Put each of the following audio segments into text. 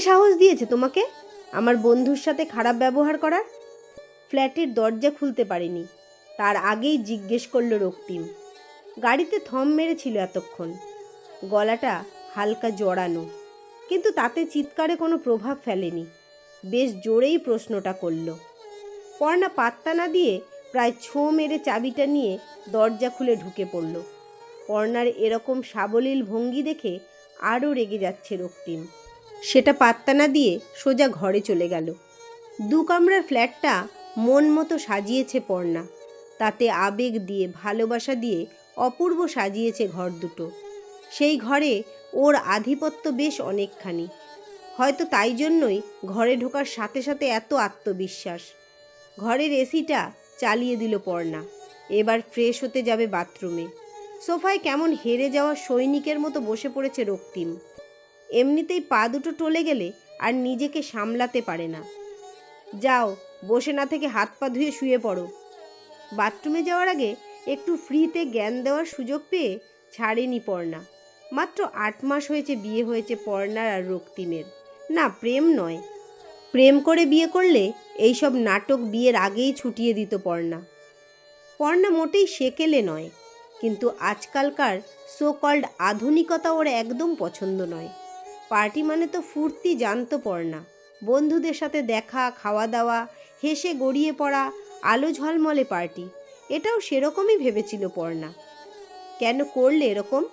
সাহস দিয়েছে তোমাকে? আমার বন্ধুর সাথে খারাপ ব্যবহার করার? ফ্ল্যাটের দরজা খুলতে পারেনি। তার আগেই জিজ্ঞেস করল রক্তিম। গাড়িতে থম মেরেছিল এতক্ষণ। গলাটা হালকা জড়ানো। কিন্তু তাতে চিৎকারে কোনো প্রভাব ফেলেনি। বেশ জোরেই প্রশ্নটা করল। পর্ণা পাত্তা না দিয়ে প্রায় ছো মেরে চাবিটা নিয়ে দরজা খুলে ঢুকে পড়ল। পর্ণার এরকম সাবলীল ভঙ্গি দেখে আরও রেগে যাচ্ছে রক্তিম। সেটা পাত্তা না দিয়ে সোজা ঘরে চলে গেল। দু কামরার ফ্ল্যাটটা মন মতো সাজিয়েছে পর্ণা। তাতে আবেগ দিয়ে, ভালোবাসা দিয়ে অপূর্ব সাজিয়েছে ঘর দুটো। সেই ঘরে ওর আধিপত্য বেশ অনেকখানি। হয়তো তাই জন্যই ঘরে ঢোকার সাথে সাথে এত আত্মবিশ্বাস। ঘরের এসিটা চালিয়ে দিল পর্ণা। এবার ফ্রেশ হতে যাবে বাথরুমে। সোফায় কেমন হেরে যাওয়া সৈনিকের মতো বসে পড়েছে রক্তিম। এমনিতেই পা দুটো টলে গেলে আর নিজেকে সামলাতে পারে না। যাও, বসে না থেকে হাত পা ধুয়ে শুয়ে পড়ো। বাথরুমে যাওয়ার আগে একটু ফ্রিতে জ্ঞান দেওয়ার সুযোগ পেয়ে ছাড়েনি পর্ণা। মাত্র আট মাস হয়েছে বিয়ে হয়েছে পর্ণার আর রক্তিমের। না, প্রেম নয়। প্রেম করে বিয়ে করলে এইসব নাটক বিয়ের আগেই ছুটিয়ে দিত পর্ণা। পর্ণা মোটেই সেকেলে নয়, কিন্তু আজকালকার সো কল্ড আধুনিকতা ওর একদম পছন্দ নয়। পার্টি মানে তো ফুর্তি জানতো পর্ণা বন্ধুদের সাথে দেখা খাওয়া দাওয়া হেসে গড়িয়ে পড়া, আলো ঝলমলে পার্টি। এটাও সেরকমই ভেবেছিল পর্ণা কেন করলে এরকম?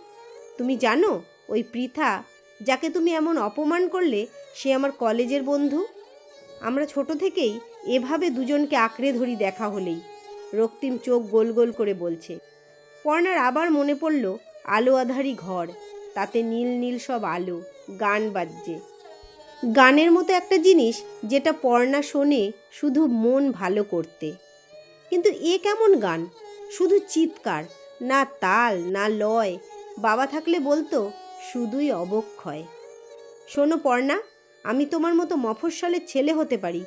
তুমি জানো, ওই পৃথা, যাকে তুমি এমন অপমান করলে, সে আমার কলেজের বন্ধু? আমরা ছোট থেকেই এভাবে দুজনকে আঁকড়ে ধরি দেখা হলেই। রক্তিম চোখ গোল গোল করে বলছে। পর্ণার আবার মনে পড়ল, আলো আধারি ঘর। তাতে নীল নীল সব আলো, গান বাজছে। গানের মতো একটা জিনিস যেটা পর্ণা শোনে শুধু মন ভালো করতে। কিন্তু এ কেমন গান? শুধু চিৎকার, না তাল, না লয়, বাবা থাকলে বলতো শুধুই অবক্ষয়। শোনো পর্ণা আমি তোমার মতো মফস্বলের ছেলে হতে পারি,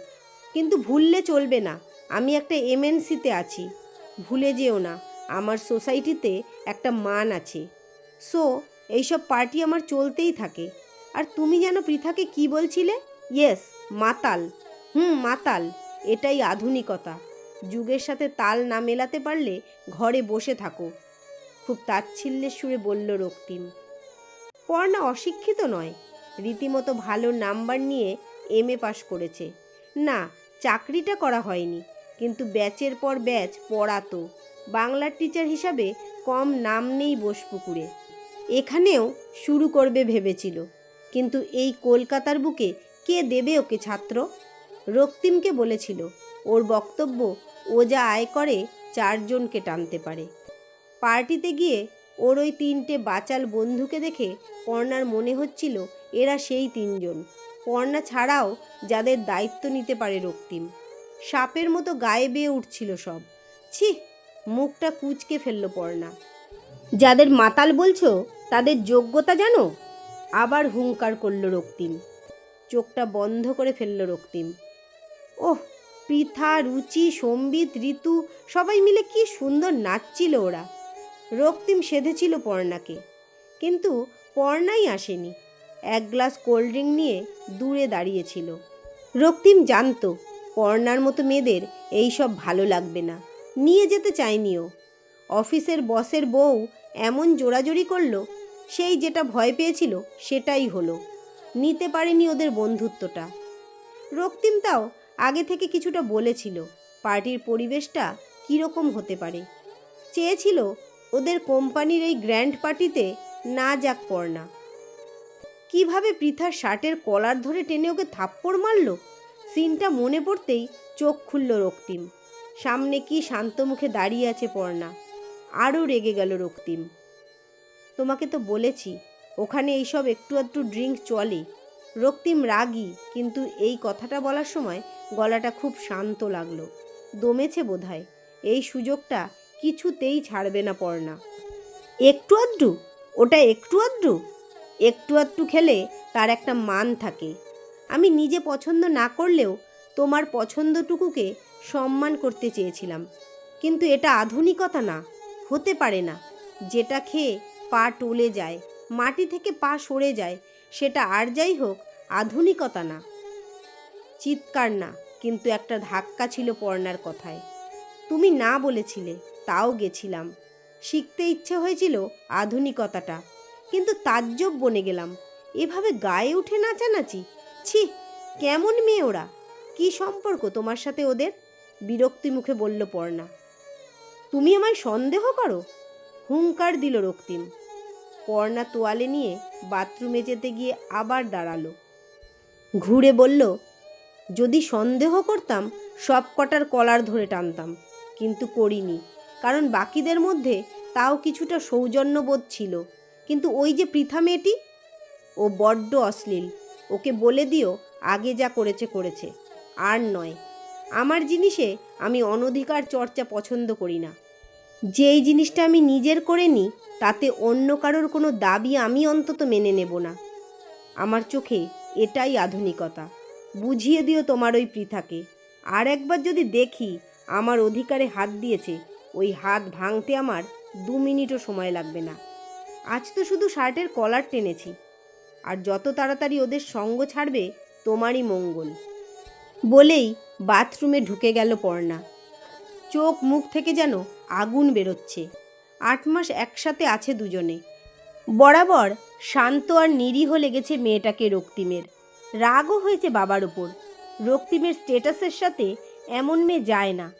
কিন্তু ভুললে চলবে না, আমি একটা এমএনসিতে আছি। ভুলে যেও না, আমার সোসাইটিতে একটা মান আছে। সো এইসব পার্টি আমার চলতেই থাকে। আর তুমি যেন পৃথাকে কি বলছিলে? ইয়েস, মাতাল। হুম, মাতাল। এটাই আধুনিকতা। যুগের সাথে তাল না মেলাতে পারলে ঘরে বসে থাকো। খুব তাচ্ছিল্যের সুরে বলল রক্তিম। পর্ণা অশিক্ষিত নয়। রীতিমতো ভালো নাম্বার নিয়ে এম এ পাশ করেছে। না, চাকরিটা করা হয়নি, কিন্তু ব্যাচের পর ব্যাচ পড়াতো। বাংলার টিচার হিসাবে কম নাম নেই বোসপুকুরে। এখানেও শুরু করবে ভেবেছিল। কিন্তু এই কলকাতার বুকে কে দেবে ওকে ছাত্র? রক্তিমকে বলেছিল, ওর বক্তব্য ও যা আয় করে চারজনকে টানতে পারে। পার্টিতে গিয়ে ওর ওই তিনটে বাচাল বন্ধুকে দেখে পর্ণার মনে হচ্ছিল এরা সেই তিনজন। পর্ণা ছাড়াও যাদের দায়িত্ব নিতে পারে রক্তিম। সাপের মতো গায়ে বেয়ে উঠছিল সব। ছি, মুখটা কুচকে ফেলল পর্ণা। যাদের মাতাল বলছো তাদের যোগ্যতা জানো? আবার হুঙ্কার করল রক্তিম। চোখটা বন্ধ করে ফেলল রক্তিম। ওহ, পৃথা, রুচি, সম্বিত, ঋতু, সবাই মিলে কি সুন্দর নাচছিল ওরা। রক্তিম সেধেছিল পর্ণাকে। কিন্তু পর্ণাই আসেনি। এক গ্লাস কোল্ড ড্রিঙ্ক নিয়ে দূরে দাঁড়িয়েছিল। রক্তিম জানতো, পর্ণার মতো মেয়েদের এই সব ভালো লাগবে না। নিয়ে যেতে চায়নিও অফিসের বসের বউ এমন জোরাজোরি করল, সেই যেটা ভয় পেয়েছিল সেটাই হলো। নিতে পারেনি ওদের বন্ধুত্বটা। রক্তিম তাও আগে থেকে কিছুটা বলেছিল, পার্টির পরিবেশটা কীরকম হতে পারে। চেয়েছিল ওদের কোম্পানির এই গ্র্যান্ড পার্টিতে না যাক পড়না কীভাবে পৃথার শার্টের কলার ধরে টেনে ওকে থাপ্পড় মারল? সিনটা মনে পড়তেই চোখ খুলল রক্তিম। সামনে কি শান্ত মুখে দাঁড়িয়ে আছে পর্ণা আরও রেগে গেল রক্তিম। তোমাকে তো বলেছি, ওখানে এইসব একটু একটু ড্রিঙ্ক চলে। রক্তিম রাগী, কিন্তু এই কথাটা বলার সময় গলাটা খুব শান্ত লাগল। দমেছে বোধহয়, এই সুযোগটা কিছুতেই ছাড়বে না পড়না একটু আধটু? ওটা একটু আধটু? একটু আধটু খেলে তার একটা মান থাকে। আমি নিজে পছন্দ না করলেও তোমার পছন্দটুকুকে সম্মান করতে চেয়েছিলাম। কিন্তু এটা আধুনিকতা না। হতে পারে না। যেটা খেয়ে পা টলে যায়, মাটি থেকে পা সরে যায়, সেটা আর যাই হোক, আধুনিকতা না। চিৎকার না, কিন্তু একটা ধাক্কা ছিল পর্ণার কথায়। তুমি না বলেছিলে, তাও গেছিলাম। শিখতে ইচ্ছে হয়েছিল আধুনিকতাটা, কিন্তু তাজ্জব বনে গেলাম। এভাবে গায়ে উঠে নাচানাচি? ছি, কেমন মেয়ে ওরা? কী সম্পর্ক তোমার সাথে ওদের? বিরক্তি মুখে বলল পর্ণা তুমি আমায় সন্দেহ করো? হুঙ্কার দিল রক্তিম। পর্ণা তোয়ালে নিয়ে বাথরুমে যেতে গিয়ে আবার দাঁড়াল। ঘুরে বলল, যদি সন্দেহ করতাম, সব কটার কলার ধরে টানতাম, কিন্তু করিনি, কারণ বাকিদের মধ্যে তাও কিছুটা সৌজন্যবোধ ছিল। কিন্তু ওই যে পৃথা মেয়েটি, ও বড্ড অশ্লীল, ওকে বলে দিও, আগে যা করেছে করেছে, আর নয়। আমার জিনিসে আমি অনধিকার চর্চা পছন্দ করি না। যেই জিনিসটা আমি নিজের করে নিই, তাতে অন্য কারোর কোনো দাবি আমি অন্তত মেনে নেব না। আমার চোখে এটাই আধুনিকতা। বুঝিয়ে দিও তোমার ওই পৃথাকে। আর একবার যদি দেখি আমার অধিকারে হাত দিয়েছে, ওই হাত ভাঙতে আমার দু মিনিটও সময় লাগবে না। আজ তো শুধু শার্টের কলার টেনেছি। আর যত তাড়াতাড়ি ওদের সঙ্গ ছাড়বে, তোমারই মঙ্গল। বলেই বাথরুমে ঢুকে গেল পর্ণা। চোখ মুখ থেকে যেন আগুন বেরোচ্ছে। আট মাস একসাথে আছে দুজনে। বরাবর শান্ত আর নিরীহ লেগেছে মেয়েটাকে রক্তিমের। রাগও হয়েছে বাবার ওপর রক্তিমের স্টেটাসের সাথে এমন মেয়ে যায় না।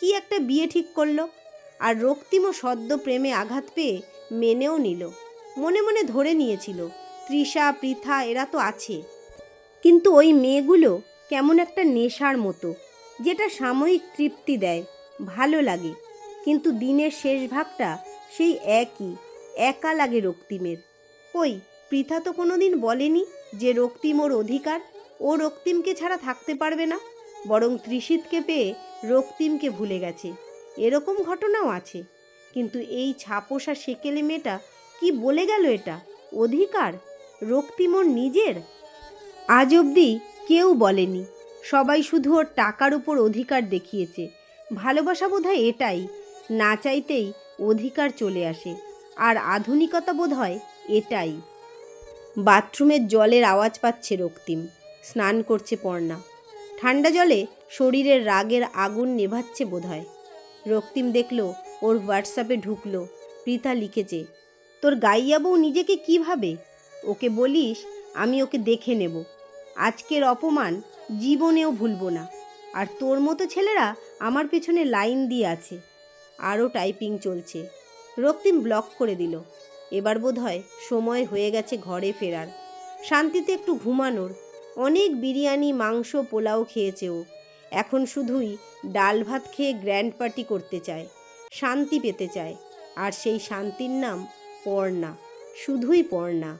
কি একটা বিয়ে ঠিক করল। আর রক্তিমও সদ্য প্রেমে আঘাত পেয়ে মেনেও নিল। মনে মনে ধরে নিয়েছিল, তৃষা, পৃথা, এরা তো আছে। কিন্তু ওই মেয়েগুলো কেমন একটা নেশার মতো, যেটা সাময়িক তৃপ্তি দেয়, ভালো লাগে। কিন্তু দিনের শেষ ভাগটা সেই একই, একা লাগে রক্তিমের। কই, পৃথা তো কোনো দিন বলেনি যে রক্তিম ওর অধিকার, ও রক্তিমকে ছাড়া থাকতে পারবে না। বরং ত্রিশিতকে পেয়ে রক্তিমকে ভুলে গেছে। এরকম ঘটনাও আছে। কিন্তু এই ছাপোষা সেকেলে মেয়েটা কি বলে গেল এটা? অধিকার? রক্তিম ওর নিজের? আজ অবধি কেউ বলেনি। সবাই শুধু ওর টাকার উপর অধিকার দেখিয়েছে। ভালোবাসা বোধহয় এটাই, না চাইতেই অধিকার চলে আসে। আর আধুনিকতা বোধ হয় এটাই। বাথরুমের জলের আওয়াজ পাচ্ছে রক্তিম। স্নান করছে পর্ণা। ঠান্ডা জলে শরীরের রাগের আগুন নেভাচ্ছে বোধহয়। রক্তিম দেখল, ওর হোয়াটসঅ্যাপে ঢুকলো, প্রীতা লিখেছে, তোর গাইয়া বউ নিজেকে কি ভাবে? ওকে বলিস, আমি ওকে দেখে নেব। আজকের অপমান জীবনেও ভুলবো না। আর তোর মতো ছেলেরা আমার পেছনে লাইন দিয়ে আছে। আরও টাইপিং চলছে। রক্তিম ব্লক করে দিল। এবার বোধ হয় সময় হয়ে গেছে ঘরে ফেরার। শান্তিতে একটু ঘুমানোর। অনেক বিরিয়ানি, মাংস, পোলাও খেয়েছে ও। এখন শুধুই ডাল ভাত খেয়ে গ্র্যান্ড পার্টি করতে চায়। শান্তি পেতে চায়। আর সেই শান্তির নাম পর্ণা। শুধুই পর্ণা।